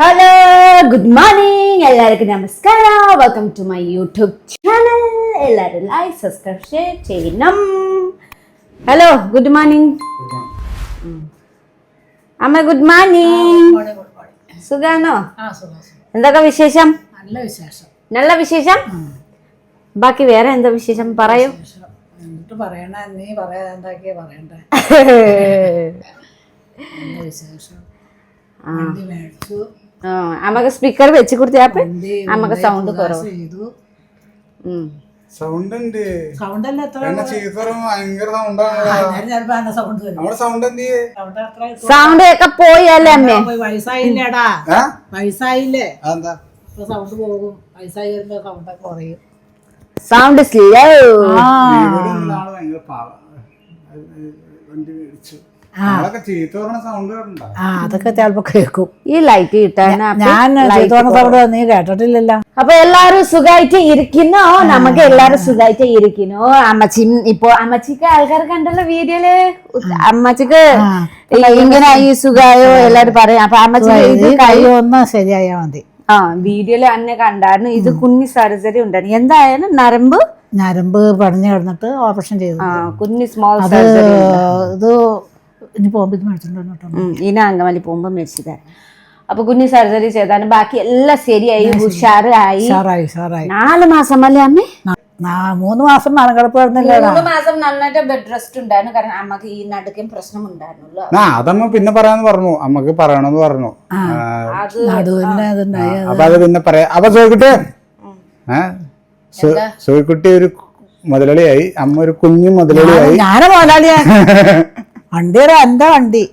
Hello good morning എല്ലാവർക്കും നമസ്കാരം. Welcome to my YouTube channel എല്ലാവരും ലൈക്ക് സബ്സ്ക്രൈബ് ഷെയർ ചെയ്യണം. ഹലോ ഗുഡ് മോർണിംഗ് അമ്മ ഗുഡ് മോർണിംഗ് സുഖാണോ? എന്തൊക്കെ വിശേഷം? നല്ല വിശേഷം. നല്ല വിശേഷം? ബാക്കി വേറെ എന്താ വിശേഷം? പറയൂ. പറയണ നീ പറയാ പറയണ്ടേ? വിശേഷം. മേടിച്ചു. ആ, സ്പീക്കർ വെച്ച് കൊടുത്തപ്പോ അമ്മയ്ക്ക് സൗണ്ട് കുറവ്. സൗണ്ട് ഉണ്ട് സൗണ്ട് സൗണ്ട് ഒക്കെ പോയല്ലേ അമ്മേ? പോയി വയസ്സായില്ലേടാ? വയസ്സായില്ലേ? അതെന്താ? സൗണ്ട് പോകും. വയസ്സായി വരുമ്പോ സൗണ്ട് ഒക്കെ കുറയും. സൗണ്ട് സ്ലോ ഭയങ്കര വണ്ടി മേടിച്ചു അതൊക്കെ ചിലപ്പോ കേൾക്കും. ഈ ലൈറ്റ് കിട്ടാൻ ഞാൻ സൗണ്ട് നീ കേട്ടിട്ടില്ലല്ലോ. അപ്പൊ എല്ലാരും സുഖമായിട്ട് ഇരിക്കുന്നോ. നമുക്ക് എല്ലാരും സുഖമായിട്ട് ഇരിക്കുന്നു. അമ്മച്ചി ഇപ്പൊ അമ്മച്ചിക്ക് ആൾക്കാർ കണ്ടല്ലോ വീഡിയോയിൽ? അമ്മച്ചിക്ക് ഇങ്ങനെ ഈ സുഖായോ എല്ലാരും പറയും. അപ്പൊ അമ്മച്ചി ഇത് കൈ ഒന്ന് ശരിയായാ മതി. ആ വീഡിയോയിൽ അന്നെ കണ്ടായിരുന്നു. ഇത് കുഞ്ഞി സർജറി ഉണ്ടായിരുന്നു. എന്തായാലും നരമ്പ്? നരമ്പ് പടഞ്ഞു കിടന്നിട്ട് ഓപ്പറേഷൻ ചെയ്തു. കുഞ്ഞി സ്മോൾ സർജറി ഇത് ഇനി പോകുമ്പോ ഇത് മേടിച്ചോണ്ട് കേട്ടോ ഇന അങ്കമാലി പോകുമ്പോ മേടിച്ചത് അപ്പൊ കുഞ്ഞി സർജറി ചെയ്താലും ബാക്കി എല്ലാം ശരിയായി ഉഷാറായി. നാല് മാസം അല്ലേ അമ്മേ? നാ- മൂന്ന് മാസം കിടന്നില്ലേ മൂന്ന് മാസം നന്നായിട്ട് ബെഡ് റെസ്റ്റ് ഉണ്ടായിരുന്നു. കാരണം അമ്മയ്ക്ക് ഈ നടുക്കും പ്രശ്നം ഉണ്ടായിരുന്നല്ലോ ആ അതമ്മ പിന്നെ പറയാന്ന് പറഞ്ഞു. അമ്മയ്ക്ക് പറയണമെന്ന് പറഞ്ഞു. ആ, അത് നടുവിന് ഇതുണ്ടായി അപ്പൊ അത് പിന്നെ പറയാ. അപ്പൊ സോയിക്കുട്ടി ഏ? സോയിക്കുട്ടി ഒരു മുതലാളിയായി. അമ്മ ഒരു കുഞ്ഞു മുതലാളിയായി. ഞാന മുതലാളിയാ. വണ്ടിയുടെ എന്റെ വണ്ടി.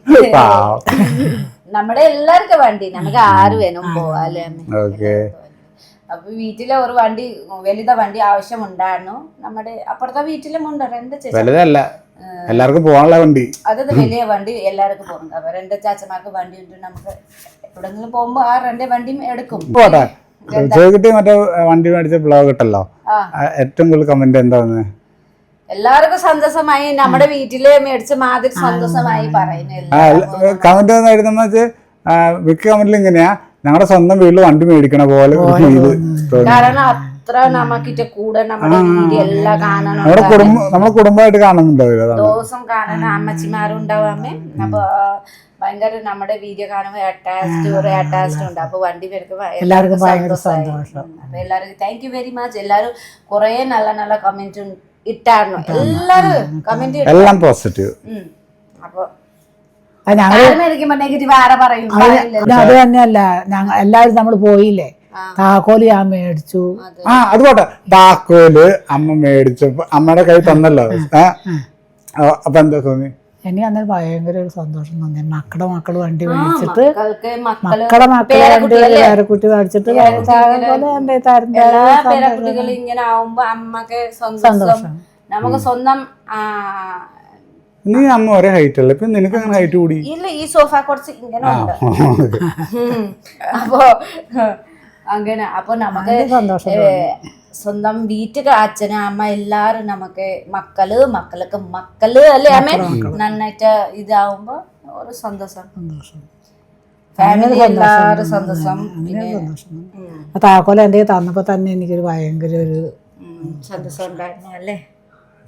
നമ്മുടെ എല്ലാവർക്കും വണ്ടി. നമുക്ക് ആര് വേണം പോവാല്ലേ ഓക്കെ. അപ്പൊ വീട്ടിലെ ഒരു വണ്ടി വലുത വണ്ടി ആവശ്യമുണ്ടായിരുന്നു. നമ്മുടെ അപ്പുറത്തെ വീട്ടിലും ഉണ്ട് രണ്ട് വലുതല്ല. എല്ലാവർക്കും പോകാനുള്ള വണ്ടി. അത് വലിയ വണ്ടി എല്ലാവർക്കും പോകും അപ്പൊ രണ്ട് ചാച്ചമാർക്ക് വണ്ടി ഉണ്ട്. നമുക്ക് എവിടെങ്കിലും പോകുമ്പോ ആ രണ്ട് വണ്ടിയും എടുക്കും. പോട്ടെ. സോയിക്കുട്ടി മറ്റേ വണ്ടി മേടിച്ച ബ്ലോഗ് ഇട്ടല്ലോ. ഏറ്റവും കൂടുതൽ കമന്റ് എന്താ വന്നത് എല്ലാവർക്കും സന്തോഷമായി. നമ്മുടെ വീട്ടിൽ മേടിച്ച മാതിരി സന്തോഷമായി പറയുന്നു എല്ലാവരും. കമന്റ് വന്നായിരുന്നു മിക്ക കമന്റിൽ ഇങ്ങനെയാ. ഞങ്ങളുടെ സ്വന്തം വീട്ടിൽ വണ്ടി മേടിക്കണ പോലെ കാരണം അത്ര നമുക്കിട്ട് കൂടെ നമ്മുടെ വീഡിയോ എല്ലാം കാണണം നമ്മുടെ കുടുംബം കുടുംബമായിട്ട് കാണുന്നുണ്ടോ ദിവസം കാണാൻ അമ്മച്ചിമാരും ഉണ്ടാവും അമ്മേ. അപ്പൊ ഭയങ്കര നമ്മുടെ വീഡിയോ കാണുമ്പോ അറ്റാച്ച്ഡ് ഒരു അറ്റാച്ച്ഡ് ഉണ്ട്. അപ്പൊ വണ്ടി എല്ലാവർക്കും ഭയങ്കര സന്തോഷം. അപ്പോൾ അപ്പൊ എല്ലാവർക്കും താങ്ക് യു വെരി മച്ച് എല്ലാരും കുറെ നല്ല നല്ല കമന്റ് ഇട്ടായിരുന്നു. എല്ലാരും കമന്റ് എല്ലാം പോസിറ്റീവ് അപ്പൊ അത് തന്നെയല്ല. ഞങ്ങൾ എല്ലാവരും നമ്മൾ പോയില്ലേ? താക്കോൽ ഞാൻ മേടിച്ചു. ആ അത് പോട്ടെ. താക്കോൽ അമ്മ മേടിച്ചപ്പോ അമ്മയുടെ കൈ തന്നല്ലോ. അപ്പൊ എന്താ തോന്നി? എനിക്ക് അന്നേരം ഭയങ്കര ഒരു സന്തോഷം തോന്നി. മക്കളുടെ മക്കൾ വണ്ടി മേടിച്ചിട്ട് മക്കൾക്ക് മക്കൾ മക്കളുടെ മക്കളെ വണ്ടി? പേരക്കുട്ടി മേടിച്ചിട്ട് പേരക്കുട്ടികളും ഇങ്ങനെ ആവുമ്പോ അമ്മയ്ക്ക് സന്തോഷം. നമുക്ക് സ്വന്തം നീ അമ്മ ഒരേ ഹൈറ്റ് അല്ലേ? പിന്നെ നിനക്ക് അങ്ങനെ ഹൈറ്റ് കൂടി? ഇല്ല ഈ സോഫ കുറച്ച് ഇങ്ങനെ. അപ്പോ അങ്ങനെ. അപ്പൊ നമുക്ക് സ്വന്തം വീട്ടുക അച്ഛന് അമ്മ എല്ലാരും നമുക്ക് മക്കൾ മക്കൾക്ക് മക്കൾ അല്ലേ അമ്മ? നന്നായിട്ട് ഇതാവുമ്പോ ഒരു സന്തോഷം. ഫാമിലി എല്ലാരും സന്തോഷം. പിന്നെ ആ എന്റെ തന്നപ്പോ തന്നെ എനിക്കൊരു ഭയങ്കര ഒരു സന്തോഷം ഉണ്ടായിരുന്നു അല്ലേ?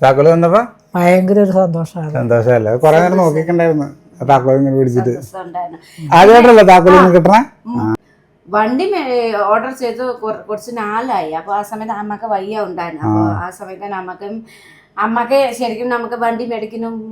താക്കോൽ വന്നപ്പോ ഭയങ്കര ഒരു സന്തോഷമാണ് സന്തോഷമല്ലേ? കൊറേ നേരം നോക്കിക്കണ്ടായിരുന്നു ആ താക്കോൽ ഇങ്ങനെ പിടിച്ചിട്ട്. ആദ്യമായിട്ടല്ലേ താക്കോൽ ഇങ്ങനെ കിട്ടണേ? വണ്ടി ഓർഡർ ചെയ്ത് കുറച്ച് നാളായി. അപ്പൊ ആ സമയത്ത് അമ്മയ്ക്ക് വയ്യ ഉണ്ടായിരുന്നു. അപ്പൊ ആ. സമയത്ത് നമുക്കും അമ്മയ്ക്ക് ശരിക്കും നമുക്ക് വണ്ടി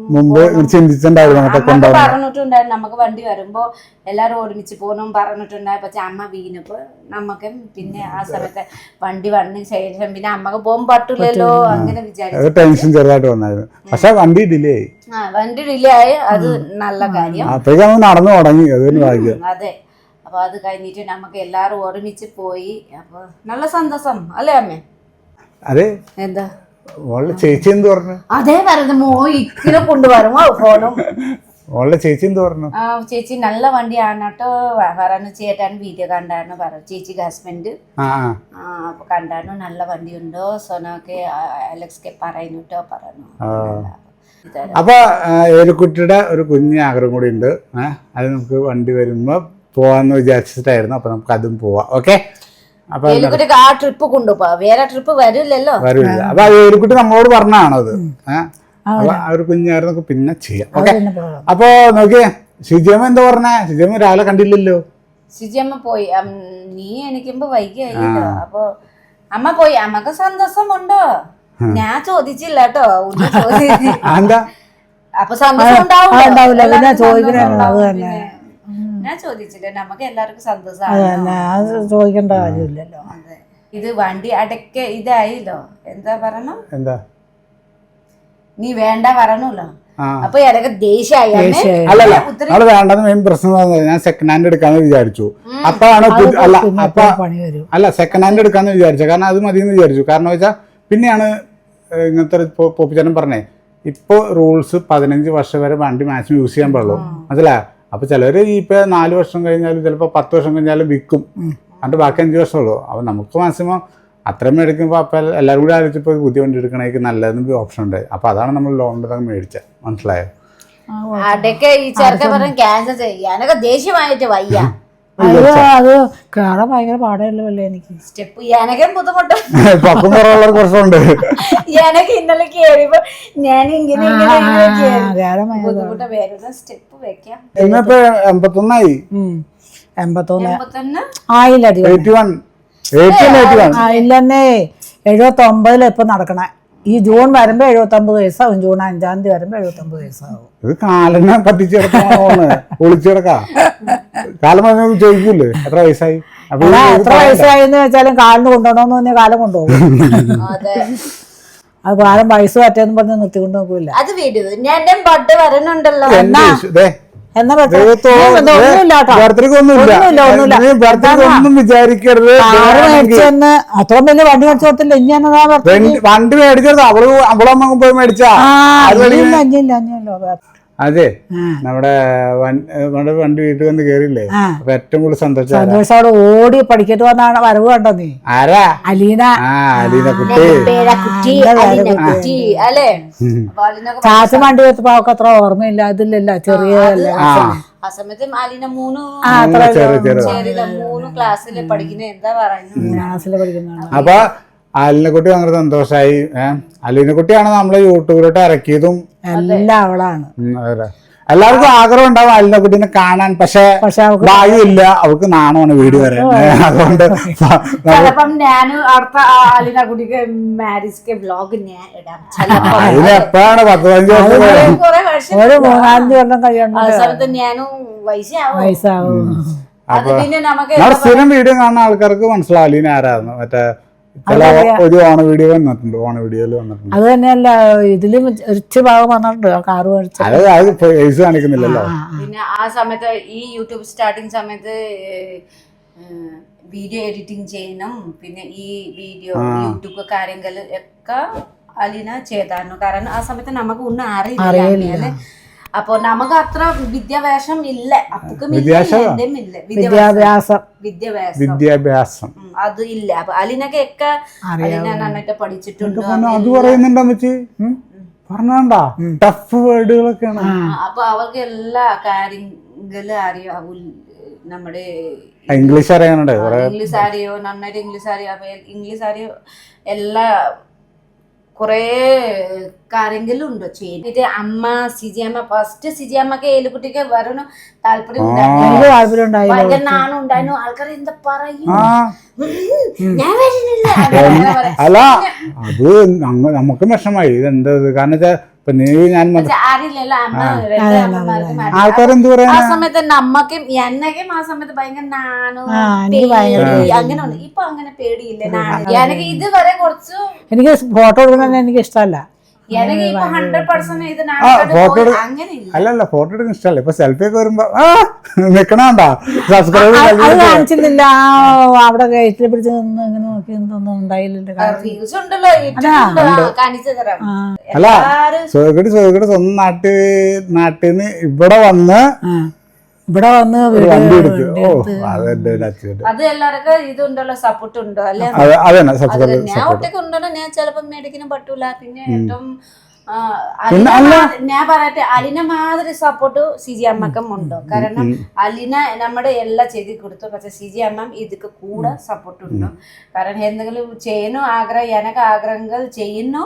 മുമ്പ് അമ്മയ്ക്ക് പറഞ്ഞിട്ടുണ്ടായിരുന്നു നമുക്ക് വണ്ടി വരുമ്പോ എല്ലാരും ഒരുമിച്ച് പോകണം പറഞ്ഞിട്ടുണ്ടായി പക്ഷെ അമ്മ വീണപ്പോ നമുക്ക് പിന്നെ ആ സമയത്ത് വണ്ടി വന്ന ശേഷം പിന്നെ അമ്മയ്ക്ക് പോകാൻ പറ്റില്ലല്ലോ അങ്ങനെ വിചാരിച്ചു. ടെൻഷൻ ചെറുതായിട്ട് വന്നായിരുന്നു. പക്ഷെ വണ്ടി ഡിലേ ആയി. ആ വണ്ടി ഡിലേ ആയി. അത് നല്ല കാര്യം. നടന്നു തുടങ്ങി. അതെ. അപ്പൊ അത് കഴിഞ്ഞിട്ട് നമുക്ക് എല്ലാവരും ഒരുമിച്ച് പോയി. അപ്പോൾ നല്ല സന്തോഷം അല്ലേ അമ്മേ? അതെ. എന്താ? ചേച്ചി എന്ത് പറഞ്ഞു? അതേ പറഞ്ഞു മോ ഫോണും. ഓളുടെ ചേച്ചി എന്ത് പറഞ്ഞു? ആ ചേച്ചി നല്ല വണ്ടിയാണ് കേട്ടോ. പറഞ്ഞു ചേട്ടാൻ വീഡിയോ കണ്ടായിരുന്നു പറഞ്ഞു. ചേച്ചിക്ക് ഹസ്ബൻഡ് അപ്പൊ കണ്ടായിരുന്നു നല്ല വണ്ടി ഉണ്ടോ സോനൊക്കെ അലക്സ്ക്കെ പറയുന്നു കേട്ടോ പറഞ്ഞു. അപ്പൊ ഏലക്കുട്ടിയുടെ ഒരു കുഞ്ഞ് ആഗ്രഹം കൂടി ഉണ്ട്. അത് നമുക്ക് വണ്ടി വരുമ്പോ പോവാന്ന് വിചാരിച്ചിട്ടായിരുന്നു. അപ്പൊ നമുക്ക് അതും പോവാം. ഓക്കെ അപ്പൊ എലിക്കുട്ടിക്ക് ആ ട്രിപ്പ് കൊണ്ടുപോവാ വേറെ ട്രിപ്പ് വരില്ലല്ലോ. വരില്ല. അപ്പൊ ഏലിക്കുട്ടി നമ്മളോട് പറഞ്ഞാണോ അത് ഒരു കുഞ്ഞായിരുന്നു പിന്നെ ചെയ്യാം. ഓക്കെ അപ്പൊ നോക്കിയേ ശുചിയമ്മ എന്താ പറഞ്ഞേ? ശുചിയമ്മ രാവിലെ കണ്ടില്ലല്ലോ. ശുചിയമ്മ പോയി. നീ എനിക്കുമ്പോ വൈകിയായില്ലോ. അപ്പൊ അമ്മ പോയി. അമ്മയ്ക്ക് സന്തോഷമുണ്ടോ? ഞാൻ ചോദിച്ചില്ല കേട്ടോ അപ്പൊ സന്തോഷം ഉണ്ടാവില്ല. പിന്നെ ഞാൻ ചോദിച്ചില്ലേ? നമുക്ക് എല്ലാവർക്കും സന്തോഷം സന്തോഷമാണ് അത് ചോദിക്കേണ്ട കാര്യമില്ലല്ലോ. അതെ. ഇത് വണ്ടി അടക്ക ഇതായില്ലോ. എന്താ പറയണോ? എന്താ? നീ വേണ്ട പറഞ്ഞല്ലോ അപ്പൊ ഇടയ്ക്ക് ദേഷ്യായി. അല്ലല്ല മെയിൻ പ്രശ്നം ഞാൻ സെക്കൻഡ് ഹാൻഡ് എടുക്കാന്ന് വിചാരിച്ചു. അപ്പോഴാണ് അല്ല അപ്പൊ അല്ല സെക്കൻഡ് ഹാൻഡ് എടുക്കാന്ന് വിചാരിച്ചു. കാരണം അത് മതി എന്ന് വിചാരിച്ചു. കാരണം വെച്ചാൽ പിന്നെയാണ് ഇങ്ങനത്തെ പോപ്പിച്ചാരൻ പറഞ്ഞേ ഇപ്പൊ റൂൾസ് പതിനഞ്ച് വർഷം വരെ വണ്ടി മാക്സിമം യൂസ് ചെയ്യാൻ പാടുള്ളൂ. മനസ്സിലാ അപ്പൊ ചിലർ ഇപ്പൊ നാല് വർഷം കഴിഞ്ഞാലും ചിലപ്പോൾ പത്ത് വർഷം കഴിഞ്ഞാലും വിൽക്കും. എന്നിട്ട് ബാക്കി അഞ്ച് വർഷമുള്ളൂ അപ്പൊ നമുക്ക് മാക്സിമം അത്രയും മേടിക്കുമ്പോൾ അപ്പൊ എല്ലാവരും കൂടി ആലോചിച്ചപ്പോൾ പുതിയ വണ്ടി എടുക്കണേക്ക് നല്ലതെന്ന് ഓപ്ഷൻ ഉണ്ട്. അപ്പോൾ അതാണ് നമ്മൾ ലോണിൽ മേടിച്ചത് മനസ്സിലായോ? അടക്ക ഈ ചെറുക്കൻ ക്യാൻസൽ ചെയ്യാനൊക്കെ ദേഷ്യമായിട്ട് വയ്യ. അത് അത് കാണാൻ ഭയങ്കര പാടല്ലോ അല്ലേ എനിക്ക്. സ്റ്റെപ്പ് എനക്കും ബുദ്ധിമുട്ട്. പക്കം കുറവുള്ളവർ കുറച്ചുണ്ട്. എനക്ക് ഇന്നലെ കേറിയപ്പോ ഞാൻ ഇങ്ങനെ ബുദ്ധിമുട്ട് വരുന്ന സ്റ്റെപ്പ് വെക്കാം. ഇന്നിപ്പോ എൺപത്തൊന്നായി. എൺപത്തൊന്ന്. ആയില്ലെന്നേ എഴുപത്തൊമ്പതിൽ ഇപ്പൊ നടക്കണേ. ഈ ജൂൺ വരുമ്പോ എഴുപത്തൊമ്പത് വയസ്സാവും. ജൂൺ അഞ്ചാം തീയതി വരുമ്പോ എഴുപത്തൊമ്പത് വയസ്സാവും. ഇത് കാലിനെ പറ്റിച്ചെടുക്കാണ് ഒളിച്ചെടുക്കാ കാലം പറഞ്ഞ ചോദിക്കൂലേ എത്ര വയസ്സായി? എത്ര വയസ്സായി വയസ്സായെന്ന് വെച്ചാലും കാലിന് കൊണ്ടുപോകണമെന്ന് പറഞ്ഞാൽ കാലം കൊണ്ടുപോകും. അതെ. കാലം വയസ്സ് പറ്റേന്ന് പറഞ്ഞ് നിർത്തിക്കൊണ്ട് നോക്കൂല അത് വീട്. ഞാൻ എന്റെ വരണുണ്ടല്ലോ എന്നാ എന്നാ. ഒന്നും വിചാരിക്കരുത്. വലിയ വണ്ടി മേടിച്ചു കൊടുത്തില്ല. വണ്ടി- മേടിച്ചത് അവൾ അവളമ്മ പോയി മേടിച്ചാ. അഞ്ഞില്ല അഞ്ഞല്ലോ അതെ. നമ്മുടെ നമ്മുടെ വണ്ടി വീട്ടിൽ വന്ന് കേറിയില്ലേ. അപ്പൊ ഏറ്റവും കൂടുതൽ സന്തോഷം ആരാ? സന്തോഷത്തോടെ ഓടി പഠിക്കട്ട് വന്നാണ് വരവ് കണ്ടോ നീ ആരാ? അലീന. ആ അലീന കുട്ടി. ചാച്ച വണ്ടി വെച്ചപ്പോ അവൾക്ക് അത്ര ഓർമ്മയില്ല അതില്ലല്ല ചെറിയതല്ല ആ സമയത്ത് അലിന മൂന്ന് മൂന്ന് ചെറിയ ചെറിയ ചെറിയ മൂന്ന് ക്ലാസ്സിൽ പഠിക്കുന്ന എന്താ പറയുന്നത്? ക്ലാസ്സിൽ പഠിക്കുന്നതാണ്. അപ്പൊ അലിനെക്കുട്ടി ഭയങ്കര സന്തോഷമായി ഏഹ് അലിനെക്കുട്ടിയാണ് നമ്മളെ യൂട്യൂബിലോട്ട് ഇറക്കിയതും. എല്ലാം അവളാണ്. എല്ലാവർക്കും ആഗ്രഹം ഉണ്ടാവും അലിനെ കുട്ടീനെ കാണാൻ പക്ഷെ ഭാഗ്യമില്ല അവൾക്ക് നാണമാണ് വീഡിയോ വരെ. അതുകൊണ്ട് ചിലപ്പം ഞാൻ അടുത്ത അലിന കുട്ടിക്ക് മാരേജ് വ്ലോഗ് ഞാൻ ഇടാം. ചിലപ്പോ അതിന് എപ്പോഴാണ്? പത്ത് പതിനഞ്ച് വർഷം കഴിഞ്ഞ്. കുറെ വർഷം ഒരു മൂന്നാലഞ്ച് കൊല്ലം ഞാനും വയസ്സാവും. വയസ്സാവും. അത് പിന്നെ നമുക്ക് സ്ഥിരം വീഡിയോ കാണുന്ന ആൾക്കാർക്ക് മനസ്സിലാവും അലീന ആരായിരുന്നു മറ്റേ ഒരു ഓണ വീഡിയോ വന്നിട്ടുണ്ട് ഓണ വീഡിയോയിൽ വന്നിട്ടുണ്ട്. അത് തന്നെയല്ല ഇതിലും ഇച്ചിരി ഭാഗം വന്നിട്ടുണ്ട് ആ കാറ് മേടിച്ചു. അത് കാണിക്കുന്നില്ലല്ലോ. പിന്നെ ആ സമയത്ത് ഈ യൂട്യൂബ് സ്റ്റാർട്ടിങ് സമയത്ത് വീഡിയോ എഡിറ്റിംഗ് ചെയ്യണം പിന്നെ ഈ വീഡിയോ യൂട്യൂബ് കാര്യങ്ങൾ ഒക്കെ അലീന ചെയ്തായിരുന്നു. കാരണം ആ സമയത്ത് നമുക്ക് ഒന്നും അറിയില്ല അപ്പൊ നമുക്ക് അത്ര വിദ്യാഭ്യാസം ഇല്ല. അപ്പൊക്കും വിദ്യാഭ്യാസം. വിദ്യാഭ്യാസം. വിദ്യാഭ്യാസം. അത് ഇല്ല. അപ്പൊ അലിനൊക്കെ ഒക്കെ അലിനൊക്കെ നന്നായിട്ട് പഠിച്ചിട്ടുണ്ട്. അത് പറയുന്നുണ്ടോ അമ്മച്ചി പറഞ്ഞാണ്ടാ? ടഫ് വേർഡുകളൊക്കെയാണ്. അപ്പൊ അവർക്ക് എല്ലാ കാര്യങ്ങളും അറിയാം. നമ്മുടെ ഇംഗ്ലീഷ് അറിയാനുണ്ട്? ഇംഗ്ലീഷ് അറിയോ? നന്നായിട്ട് ഇംഗ്ലീഷ് അറിയോ? ഇംഗ്ലീഷ് അറിയോ? എല്ലാ കുറേ കാര്യങ്ങളും ഉണ്ട് ചെയ്തിട്ട് അമ്മ സിജിയമ്മ ഫസ്റ്റ് സിജിയമ്മക്ക് ഏലുകുട്ടിക്ക് വരണു താല്പര്യം ഭയങ്കര നാണം ഉണ്ടായിരുന്നു. ആൾക്കാർ എന്താ പറയും? ഞാൻ വരുന്നില്ല. അല്ല അത് നമുക്ക് വിഷമായി ഇതെന്താ ഇത്? കാരണം ഇപ്പൊ നീ ഞാൻ അറിയില്ലല്ലോ അമ്മ രണ്ട് അമ്മമാർക്ക് പറയാ ആ സമയത്ത് നമ്മക്കും എന്നൊക്കെ ആ സമയത്ത് ഭയങ്കര നാണു അങ്ങനെ ഉണ്ട്. ഇപ്പൊ അങ്ങനെ പേടിയില്ല എനിക്ക് ഇതുവരെ കുറച്ച് എനിക്ക് ഫോട്ടോ എടുക്കാൻ എനിക്ക് ഇഷ്ടമല്ല. അല്ലല്ല ഫോട്ടോ എടുക്കുന്ന ഇഷ്ടമല്ല. ഇപ്പൊ സെൽഫി ഒക്കെ വരുമ്പോ ആ നിക്കണണ്ട സബ്സ്ക്രൈബ് കാണിച്ചില്ല അവിടെ ഗേറ്റിൽ പിടിച്ച് നിന്ന് ഇങ്ങനെ നോക്കി ഒന്നും അല്ല. സ്വന്തം നാട്ടിൽ നിന്ന് ഇവിടെ വന്ന് ഇവിടെ വന്ന് വണ്ടി എടുത്തു ഓ അതെന്റെ ഒരു അച്ഛൻ അത് എല്ലാവർക്കും ഇതുണ്ടല്ലോ സപ്പോർട്ട് ഉണ്ടോ അല്ലെ അതന്നെ ഞാൻ ഒറ്റയ്ക്ക് ഉണ്ടല്ലോ ഞാൻ ചിലപ്പോ മേടിക്കാനും പറ്റൂല. പിന്നെ ഏറ്റവും ഞാൻ പറയട്ടെ അലിന മാതിരി സപ്പോർട്ട് സി ജി അമ്മക്കും ഉണ്ടോ. കാരണം അലിന നമ്മുടെ എല്ലാം ചെയ്ത് കൊടുത്തു. പക്ഷെ സി ജി അമ്മ ഇതൊക്കെ കൂടെ സപ്പോർട്ട് ഉണ്ടോ കാരണം എന്തെങ്കിലും ചെയ്യണോ ആഗ്രഹം എനക്ക് ആഗ്രഹങ്ങൾ ചെയ്യുന്നു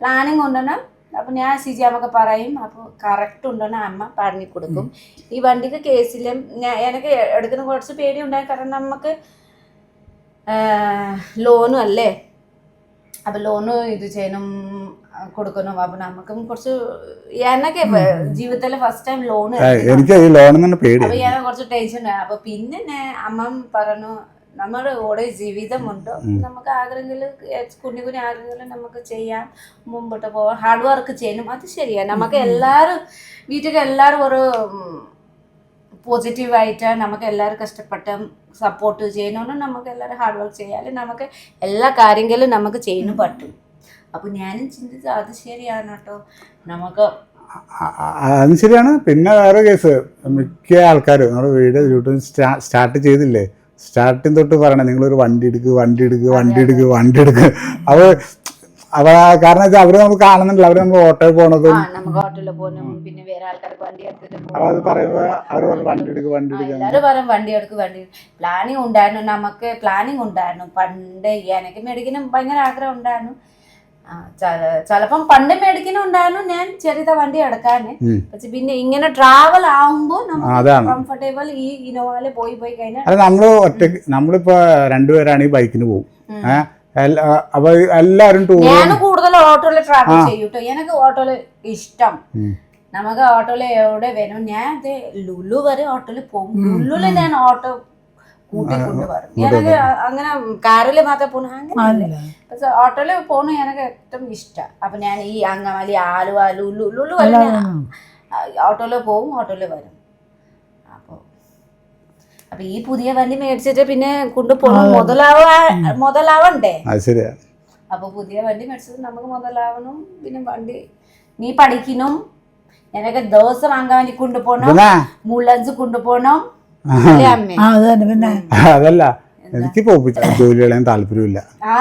പ്ലാനിങ് ഉണ്ടെന്ന് അപ്പൊ ഞാൻ സിജി അമ്മയ്ക്ക് പറയും അപ്പോൾ കറക്റ്റ് ഉണ്ടെന്ന് അമ്മ പറഞ്ഞു കൊടുക്കും. ഈ വണ്ടിക്ക് കേസിലും ഞാൻ എനിക്ക് എടുക്കുന്ന കുറച്ച് പേടി ഉണ്ടായി കാരണം നമുക്ക് ലോണും അല്ലേ? അപ്പൊ ലോണ് ഇത് ചെയ്യണം കൊടുക്കണം അപ്പൊ നമുക്കും കുറച്ച് എന്നൊക്കെ ജീവിതത്തിലെ ഫസ്റ്റ് ടൈം ലോൺ ആ, എനിക്ക് ഈ ലോൺ തന്നെ പേടി അപ്പൊ ഞാൻ കുറച്ച് ടെൻഷൻ അപ്പൊ പിന്നെ അമ്മ പറഞ്ഞു നമ്മുടെ കൂടെ ജീവിതമുണ്ട്. നമുക്ക് ആഗ്രഹങ്ങൾ കുഞ്ഞു കുഞ്ഞു ആഗ്രഹങ്ങൾ നമുക്ക് ചെയ്യാം. മുമ്പോട്ട് പോവാം. ഹാർഡ് വർക്ക് ചെയ്യണം. അത് ശരിയാ. നമുക്ക് എല്ലാവരും വീട്ടിൽ എല്ലാവരും ഒരു പോസിറ്റീവായിട്ട് നമുക്ക് എല്ലാവരും കഷ്ടപ്പെട്ട് സപ്പോർട്ട് ചെയ്യണമെന്ന് നമുക്ക് എല്ലാവരും ഹാർഡ് വർക്ക് ചെയ്യാലും നമുക്ക് എല്ലാ കാര്യങ്ങളും നമുക്ക് ചെയ്യാനും പറ്റും. അപ്പോൾ ഞാനും ചിന്തിച്ചു അത് ശരിയാണ് കേട്ടോ. നമുക്ക് അത് ശരിയാണ്. പിന്നെ വേറെ കേസ് മിക്ക ആൾക്കാരും നമ്മുടെ വീട് യൂട്യൂബ് സ്റ്റാർട്ട് ചെയ്തില്ലേ? സ്റ്റാർട്ടിങ് തൊട്ട് പറയണേ നിങ്ങളൊരു വണ്ടി എടുക്കുക വണ്ടി എടുക്കുക വണ്ടി എടുക്കുക വണ്ടി എടുക്കുക അവ അവ കാരണം വെച്ചാൽ അവർ നമുക്ക് കാണുന്നുണ്ടല്ലോ അവർ നമ്മൾ ഓട്ടോയിൽ പോണതും നമുക്ക് ഹോട്ടലിൽ പോകണം പിന്നെ വേറെ ആൾക്കാർക്ക് വണ്ടി എടുത്തിട്ട് പറയുമ്പോ അവർ വണ്ടി എടുക്കുക വണ്ടി എടുക്കുക പറയും വണ്ടി എടുക്ക് വണ്ടി പ്ലാനിങ് ഉണ്ടായിരുന്നു നമുക്ക് പ്ലാനിങ് ഉണ്ടായിരുന്നു. പണ്ട് എനിക്ക് മേടിക്കണം ഭയങ്കര ആഗ്രഹം ഉണ്ടായിരുന്നു. ചിലപ്പം പണ്ട് മേടിക്കുന്ന ഉണ്ടായിരുന്നു ഞാൻ ചെറിയ വണ്ടി എടുക്കാന് പക്ഷെ പിന്നെ ഇങ്ങനെ ട്രാവൽ ആവുമ്പോൾ ആ, കംഫർട്ടബിൾ ഈ ഇനോവയിൽ പോയി പോയി കഴിഞ്ഞാൽ അത് നമ്മൾ ഒറ്റയ്ക്ക് നമ്മളിപ്പോ രണ്ടുപേരാണ് ഈ ബൈക്കിന് പോകും. അപ്പൊ എല്ലാരും ഞാൻ കൂടുതൽ ഓട്ടോയിൽ ട്രാവൽ ചെയ്യൂട്ടോ. എനിക്ക് ഓട്ടോയിൽ ഇഷ്ടം. നമുക്ക് ഓട്ടോയിൽ എവിടെ വരും? ഞാൻ ലുലു വരെ ഓട്ടോയിൽ പോകും. ലുലുൽ ഞാൻ ഓട്ടോ അങ്ങനെ കാറിൽ മാത്രമേ പോണു അങ്ങനെ പക്ഷെ ഓട്ടോയിൽ പോണു എനിക്ക് ഏറ്റവും ഇഷ്ടം. അപ്പൊ ഞാൻ ഈ അങ്ങമാലി ആലുവ ലുലു ലുലു വരെ ഞാൻ ഓട്ടോയിൽ പോവും ഓട്ടോയിൽ വരും. അപ്പൊ അപ്പൊ ഈ പുതിയ വണ്ടി മേടിച്ചിട്ട് പിന്നെ കൊണ്ടുപോകണം മുതലാവാ മുതലാവണ്ടേ? അപ്പൊ പുതിയ വണ്ടി മേടിച്ചത് നമുക്ക് മുതലാവണം. പിന്നെ വണ്ടി നീ പഠിക്കണം എനിക്ക് ദിവസം അങ്കമാലി കൊണ്ടുപോകണം മുള്ളൻസ് കൊണ്ടുപോകണം അല്ലേ അമ്മേ? ആ അത് തന്നെ അതല്ല എനിക്ക് പോപ്പിച്ച ജോലി കളയാൻ താല്പര്യമില്ല ആ.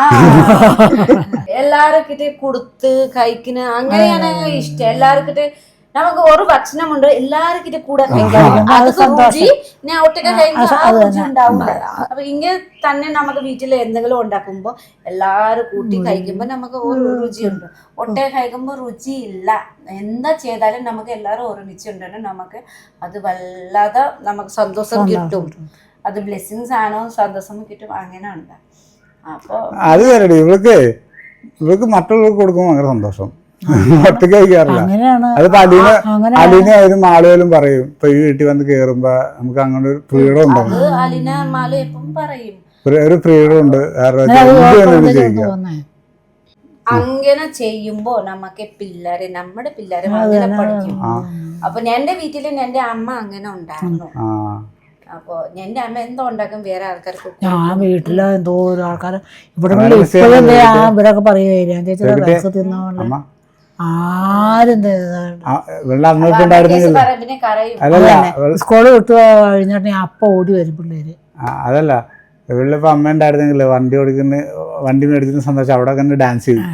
എല്ലാവർക്കിട്ട് കൊടുത്ത് കഴിക്കുന്ന അങ്ങനെയാണ് ഇഷ്ടം. എല്ലാവർക്കിട്ട് നമുക്ക് ഒരു ഭക്ഷണമുണ്ട് എല്ലാവർക്കിട്ട് കൂടെ അപ്പൊ ഇങ്ങനെ തന്നെ നമുക്ക് വീട്ടിൽ എന്തെങ്കിലും ഉണ്ടാക്കുമ്പോ എല്ലാരും കൂട്ടി കഴിക്കുമ്പോ നമുക്ക് ഒരു രുചിയുണ്ട്. ഒറ്റയ്ക്ക് കഴിക്കുമ്പോ രുചി ഇല്ല എന്താ ചെയ്താലും നമുക്ക് ഒരുമിച്ച് ഒരുമിച്ചുണ്ടെങ്കിൽ നമുക്ക് അത് വല്ലാതെ നമുക്ക് സന്തോഷം കിട്ടും. അത് ബ്ലെസ്സിങ്സ് ആണോ സന്തോഷം കിട്ടും അങ്ങനെ ഉണ്ട്. അപ്പൊ അത് ഇവൾക്ക് ഇവൾക്ക് മറ്റുള്ളവർക്ക് കൊടുക്കുമ്പോൾ ഭയങ്കര സന്തോഷം. ഒറ്റയ്ക്ക് കഴിക്കാറില്ല അത് അലീന അങ്ങനെ മാളുകളും പറയും ഇപ്പൊ ഈ വീട്ടിൽ വന്ന് കേറുമ്പോ നമുക്ക് അങ്ങനെ ഒരു ഫ്രീഡം ഉണ്ടാവും അലിന മാലു പറയും ഒരു- ഫ്രീഡം ഉണ്ട് ചോദിക്കാം അങ്ങനെ ചെയ്യുമ്പോ നമുക്ക് പിള്ളേരെ നമ്മുടെ പിള്ളേരെ അങ്ങനെ പഠിക്കും അപ്പൊ എന്റെ വീട്ടിൽ എന്റെ അമ്മ അങ്ങനെ ഉണ്ടായിരുന്നു അപ്പൊ എന്റെ അമ്മ എന്തോ ഉണ്ടാക്കും വേറെ ആൾക്കാർക്ക് ആ വീട്ടിൽ എന്തോ ഒരു ആൾക്കാർ ഇവിടെ അവരെ ഇപ്പോഴും ദേ ആ ഇവരൊക്കെ പറയുക ചേച്ചി തിന്നോണ്ട് ആരും വെള്ളം ഉണ്ടായിരുന്നെങ്കിൽ അതല്ല സ്കൂൾ വിട്ട് കഴിഞ്ഞിട്ട് അപ്പ ഓടി വരും പിള്ളേര്. അതല്ല. ഇവളിപ്പോ അമ്മ ഉണ്ടായിരുന്നെങ്കിൽ വണ്ടി ഓടിക്കുന്ന വണ്ടി മേടിക്കുന്ന സന്തോഷം അവിടെ തന്നെ ഡാൻസ് ചെയ്യും.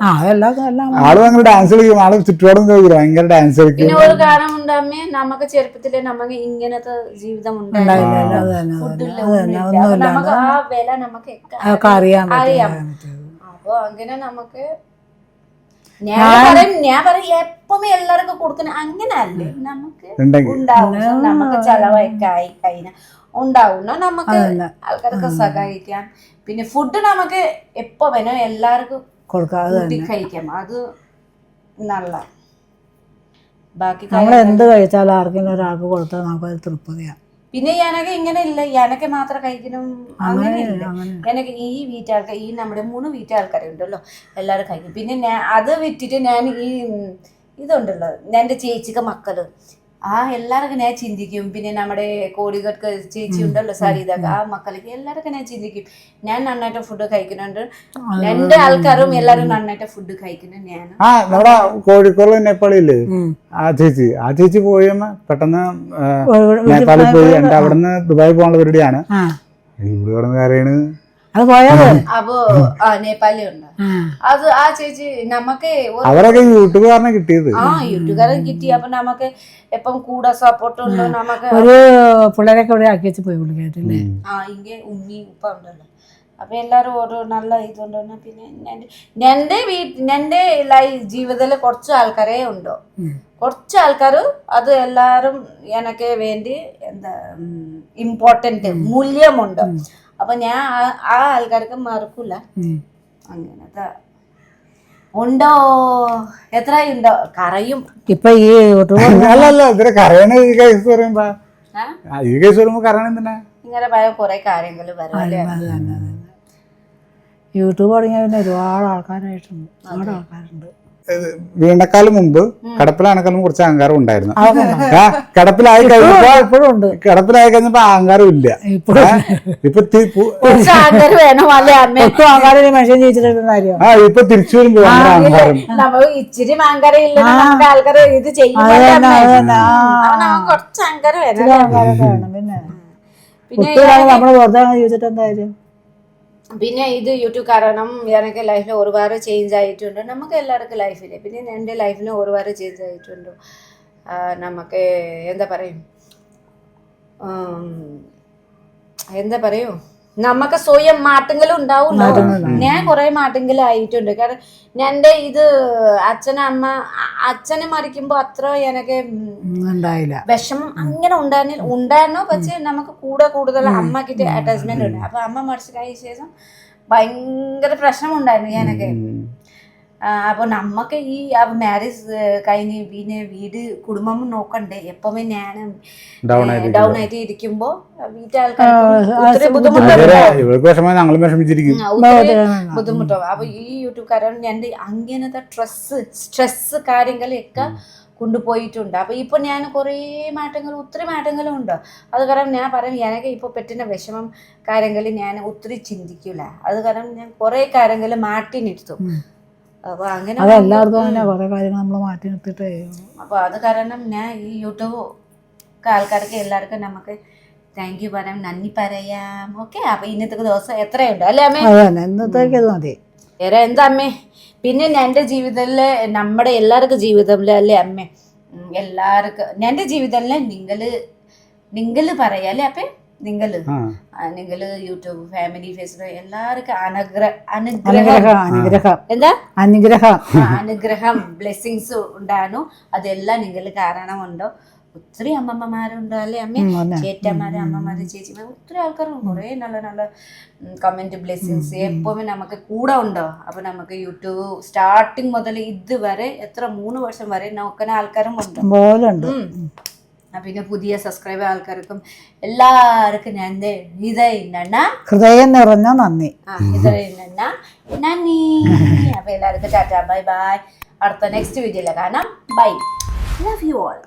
ആ. എല്ലാം എല്ലാം ആളും അങ്ങനെ ഡാൻസ് കളിക്കും. ആൾ ചുറ്റുപാടും കേൾക്കും ഭയങ്കര ഡാൻസ് കളിക്കും. പിന്നെ കാരണമുണ്ട് അമ്മേ നമുക്ക് ചെറുപ്പത്തിൽ നമുക്ക് ഇങ്ങനത്തെ ജീവിതം ഉണ്ടായില്ല അറിയാം. അപ്പൊ അങ്ങനെ നമുക്ക് ഞാൻ പറയും ഞാൻ പറയും എപ്പോഴും എല്ലാവർക്കും കൊടുക്കുന്ന അങ്ങനല്ലേ നമുക്ക് ഉണ്ടാവും. നമുക്ക് ചെലവൊക്കെ ആയി കഴിഞ്ഞ ഉണ്ടാവുന്ന നമുക്ക് ആൾക്കാർക്ക് സഹായിക്കാം. പിന്നെ ഫുഡ് നമുക്ക് എപ്പോ വേണോ എല്ലാവർക്കും കൊടുക്കാതെ കഴിക്കാം. അത് നല്ല ബാക്കി നമ്മൾ എന്ത് കഴിച്ചാലും ആർക്കെങ്കിലും ഒരാൾക്ക് കൊടുത്താൽ നമുക്ക് അത് തൃപ്തിയാണ് പിന്നെ എനക്ക് ഇങ്ങനെ ഇല്ല എനക്ക് മാത്രം കഴിക്കണം. അങ്ങനെ. ഇല്ല എനക്ക് ഈ വീട്ടാൾക്കാർ ഈ നമ്മുടെ മൂന്ന് വീട്ടാൾക്കാരുണ്ടല്ലോ എല്ലാവരും കഴിക്കും. പിന്നെ ഞാൻ അത് വിറ്റിട്ട് ഞാൻ ഈ ഇതുണ്ടല്ലോ. എന്റെ ചേച്ചിക്ക് മക്കൾ. ആ എല്ലാവർക്കും ഞാൻ ചിന്തിക്കും. പിന്നെ നമ്മുടെ കോടികൾക്ക് ചേച്ചി ഉണ്ടല്ലോ സരിതൊക്കെ. ആ മക്കൾക്ക് എല്ലാവർക്കും ഞാൻ ചിന്തിക്കും. ഞാൻ നന്നായിട്ട് ഫുഡ് കഴിക്കുന്നുണ്ട്. രണ്ട് ആൾക്കാരും എല്ലാരും നന്നായിട്ട് ഫുഡ് കഴിക്കുന്നു ഞാൻ ആ നമ്മുടെ കോഴിക്കോട് നേപ്പാളില്ലേ ആ ചേച്ചി ആ ചേച്ചി പോയമ്മ പെട്ടെന്ന് നേപ്പാളിൽ പോയി അവിടെ നിന്ന് ദുബായി പോകാനുള്ള പരിപാടിയാണ്. ഇവിടെ കിടന്ന് കരയാണ്. അത് പോയത് അപ്പോ ആ നേപ്പാളി ഉണ്ട് അത് ആ ചേച്ചി നമുക്ക് ഒരു- അവരൊക്കെ യൂട്യൂബുകാരനെ കിട്ടിയത്. ആ യൂട്യൂബുകാരൻ കിട്ടി. അപ്പൊ നമുക്ക് എപ്പം കൂടെ സപ്പോർട്ട് ഉണ്ട് നമുക്ക് ഒരു പിള്ളേരൊക്കെ ഇവിടെ ആക്കി വെച്ച് പോയി വിളിക്കാറ്റില്ലേ ആ ഇങ്ങനെ ഉമ്മി ഉപ്പ ഉണ്ടല്ലോ. അപ്പൊ എല്ലാരും ഓരോ നല്ല ഇതുണ്ടോ. പിന്നെ എന്റെ വീട്ടിൽ എന്റെ ലൈഫ് ജീവിതത്തിൽ കുറച്ച് ആൾക്കാരേ ഉണ്ടോ? കുറച്ച് ആൾക്കാർ അത് എല്ലാരും എനക്ക് വേണ്ടി എന്താ ഇമ്പോർട്ടന്റ് മൂല്യമുണ്ട്. അപ്പൊ ഞാൻ ആ- ആൾക്കാർക്ക് മറക്കൂല. അങ്ങനത്തെ ഉണ്ടോ? എത്ര ഉണ്ടോ? കറയും ഇപ്പൊ ഈ യൂട്യൂബ് ഇത്ര കറയണ ഈ കേസ് പറയുമ്പോ ഈ കേസ് പറയുമ്പോ കരയണ എന്തിനാ? ഇങ്ങനെ പല കുറെ കാര്യങ്ങൾ യൂട്യൂബ് തുടങ്ങിയ പിന്നെ ഒരുപാട് ആൾക്കാരായിട്ടുണ്ട്. ഒരുപാട് ആൾക്കാരുണ്ട്. വീണക്കാലം മുമ്പ് കടപ്പിലാണെങ്കിലും കുറച്ച് അഹങ്കാരം ഉണ്ടായിരുന്നു. കടപ്പിലായി കഴിഞ്ഞപ്പോ ഇപ്പോഴും കിടപ്പിലായി കഴിഞ്ഞപ്പോ അഹങ്കാരം ഇല്ല. ഇപ്പൊ ആ ഇപ്പൊ തിരിച്ചു വരുമ്പോ അഹങ്കാരം. ഇച്ചിരി അഹങ്കാരം ഇത് വേണം പിന്നെ. നമ്മൾ വെറുതെ ജീവിച്ചിട്ട് എന്തായാലും പിന്നെ ഇത് യൂട്യൂബ് കാരണം എനിക്ക് ലൈഫിൽ ഒരുപാട് ചേഞ്ച് ആയിട്ടുണ്ട്. നമുക്ക് എല്ലാവർക്കും ലൈഫിൽ പിന്നെ എന്റെ ലൈഫിൽ ഒരുപാട് ചേഞ്ച് ആയിട്ടുണ്ട്. നമുക്ക് എന്താ പറയും? എന്താ പറയൂ? നമുക്ക് സ്വയം മാറ്റങ്ങളും ഉണ്ടാവും ഞാൻ കുറെ മാറ്റങ്ങൾ ആയിട്ടുണ്ട്. കാരണം എന്റെ ഇത് അച്ഛനമ്മ അച്ഛനെ മരിക്കുമ്പോ അത്ര എനിക്ക് ഉണ്ടായില്ല. വിഷമം അങ്ങനെ ഉണ്ടായിരുന്നില്ല ഉണ്ടായിരുന്നു. പക്ഷെ നമുക്ക് കൂടെ കൂടുതൽ അമ്മക്കിട്ട് അറ്റാച്ച്മെന്റ് ഉണ്ട്. അപ്പൊ അമ്മ മരിച്ചു കഴിഞ്ഞ ശേഷം ഭയങ്കര പ്രശ്നമുണ്ടായിരുന്നു ഞാനൊക്കെ ആ, നമുക്ക് നമ്മക്ക് ഈ മാരേജ് കഴിഞ്ഞ് പിന്നെ വീട് കുടുംബം നോക്കണ്ടേ? എപ്പോഴും ഞാൻ ഡൗൺ ആയിട്ട് ഇരിക്കുമ്പോ. ബുദ്ധിമുട്ടാവും അപ്പൊ ഈ യൂട്യൂബ് കാരണം ഞാൻ അങ്ങനത്തെ സ്ട്രെസ് സ്ട്രെസ് കാര്യങ്ങളൊക്കെ കൊണ്ടുപോയിട്ടുണ്ട്. അപ്പൊ ഇപ്പൊ ഞാൻ കുറേ മാറ്റങ്ങൾ ഒത്തിരി മാറ്റങ്ങളും ഉണ്ട്. അത് കാരണം ഞാൻ പറയും എനിക്ക് ഇപ്പൊ പറ്റുന്ന വിഷമം കാര്യങ്ങൾ ഞാൻ ഒത്തിരി ചിന്തിക്കൂല. അത് കാരണം ഞാൻ കുറേ കാര്യങ്ങൾ മാറ്റി നിർത്തും. അപ്പൊ അങ്ങനെ അത് എല്ലാവർക്കും തന്നെ കുറെ കാര്യങ്ങൾ നമ്മൾ മാറ്റി നിർത്തിട്ടേ അപ്പൊ അത് കാരണം ഞാൻ ഈ യൂട്യൂബ് ആൾക്കാർക്ക് എല്ലാവർക്കും നമുക്ക് താങ്ക് യു പറയാം നന്ദി പറയാം. ഓക്കെ അപ്പൊ ഇന്നത്തെ ദിവസം എത്രയുണ്ട്? അല്ലേ അമ്മേ? ഇന്നത്തേക്ക് മതി. വേറെ എന്താ അമ്മേ? പിന്നെ എന്റെ ജീവിതത്തിൽ നമ്മുടെ എല്ലാവർക്കും ജീവിതത്തിൽ അല്ലേ അമ്മേ? എല്ലാവർക്കും. എന്റെ ജീവിതത്തിൽ നിങ്ങൾ നിങ്ങൾ പറയാ അല്ലേ അപ്പേ? നിങ്ങൾ. നിങ്ങൾ യൂട്യൂബ് ഫാമിലി ഫേസ്ബുക്ക് എല്ലാവർക്കും അനുഗ്രഹ അനുഗ്രഹം എന്താ? അനുഗ്രഹം. അനുഗ്രഹം ബ്ലെസ്സിങ്സ് ഉണ്ടായിരുന്നു. അതെല്ലാം നിങ്ങൾ കാരണമുണ്ടോ? ഒത്തിരി അമ്മമ്മമാരുണ്ട് അല്ലേ അമ്മ? ചേറ്റന്മാര്. അമ്മമാര് ചേച്ചിമാർ ഒത്തിരി ആൾക്കാരുണ്ട്. കുറേ നല്ല നല്ല കമന്റ് ബ്ലെസ്സിങ്സ് എപ്പോഴും നമുക്ക് കൂടെ ഉണ്ടോ? അപ്പൊ നമുക്ക് യൂട്യൂബ് സ്റ്റാർട്ടിങ് മുതൽ ഇതുവരെ എത്ര മൂന്ന് വർഷം വരെ നോക്കുന്ന ആൾക്കാരും ഉണ്ട്. പിന്നെ പുതിയ സബ്സ്ക്രൈബർ ആൾക്കാർക്കും എല്ലാവർക്കും ഞാൻ ഹൃദയം ഹൃദയം നിറഞ്ഞ നന്ദി. ആ ഹൃദയം നന്ദി. അപ്പൊ എല്ലാവർക്കും ടാറ്റ ബൈ ബൈ. അടുത്ത നെക്സ്റ്റ് വീഡിയോയിലെ കാണാം. ബൈ. Love you all